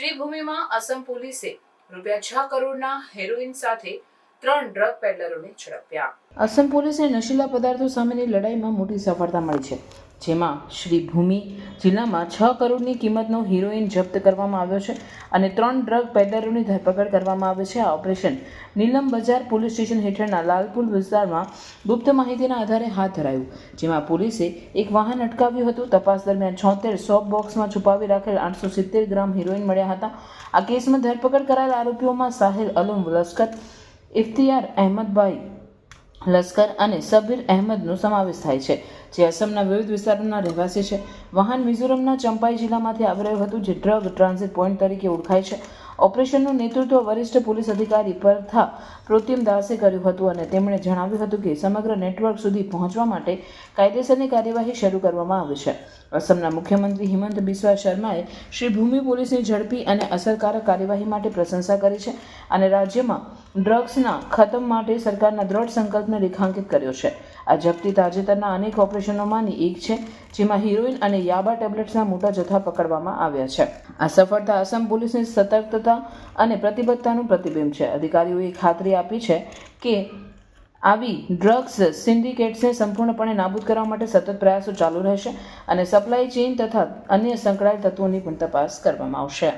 શ્રીભૂમિમાં અસમ પોલીસે રૂપિયા છ કરોડના હેરોઇન સાથે ત્રણ ડ્રગ પેડલરોને ઝડપ્યા. અસમ પોલીસને નશીલા પદાર્થો સામેની લડાઈમાં મોટી સફળતા મળી છે, જેમાં શ્રી ભૂમિ જિલ્લામાં છ કરોડની કિંમતનો હિરોઈન જપ્ત કરવામાં આવ્યો છે અને ત્રણ ડ્રગ પેડલરોની ધરપકડ કરવામાં આવે છે. આ ઓપરેશન નીલમ બજાર પોલીસ સ્ટેશન હેઠળના લાલપુર વિસ્તારમાં ગુપ્ત માહિતીના આધારે હાથ ધરાયું, જેમાં પોલીસે એક વાહન અટકાવ્યું હતું. તપાસ દરમિયાન છોતેર સોપ બોક્સમાં છુપાવી રાખેલ આઠસો સિત્તેર ગ્રામ હિરોઈન મળ્યા હતા. આ કેસમાં ધરપકડ કરાયેલ આરોપીઓમાં સાહિલ અલમ લશ્કર ઇફ્તિયાર અહેમદભાઈ લશ્કર અને સબીર અહેમદનો સમાવેશ થાય છે, જે અસમના વિવિધ વિસ્તારોના રહેવાસી છે. વાહન મિઝોરમના ચંપાઈ જિલ્લામાંથી આવી રહ્યું હતું, જે ડ્રગ ટ્રાન્ઝિટ પોઈન્ટ તરીકે ઓળખાય છે. ઓપરેશનનું નેતૃત્વ વરિષ્ઠ પોલીસ અધિકારી પરથા પ્રોતિમ દાસે કર્યું હતું અને તેમણે જણાવ્યું હતું કે સમગ્ર નેટવર્ક સુધી પહોંચવા માટે કાયદેસરની કાર્યવાહી શરૂ કરવામાં આવી છે. અસમના મુખ્યમંત્રી હિમંત બિસ્વા શર્માએ શ્રી ભૂમિ પોલીસની ઝડપી અને અસરકારક કાર્યવાહી માટે પ્રશંસા કરી છે અને રાજ્યમાં ડ્રગ્સના ખતમ માટે સરકારના દ્રઢ સંકલ્પને રેખાંકિત કર્યો છે. આ જપ્તી તાજેતરના અનેક ઓપરેશનોમાંની એક છે, જેમાં હિરોઈન અને યાબા ટેબ્લેટ્સના મોટા જથ્થા પકડવામાં આવ્યા છે. આ સફળતા અસમ પોલીસની સતર્કતા અને પ્રતિબદ્ધતાનું પ્રતિબિંબ છે. અધિકારીઓએ ખાતરી આપી છે કે આવી ડ્રગ્સ સિન્ડિકેટ્સને સંપૂર્ણપણે નાબૂદ કરવા માટે સતત પ્રયાસો ચાલુ રહેશે અને સપ્લાય ચેઇન તથા અન્ય સંકળાયેલ તત્વોની પણ તપાસ કરવામાં આવશે.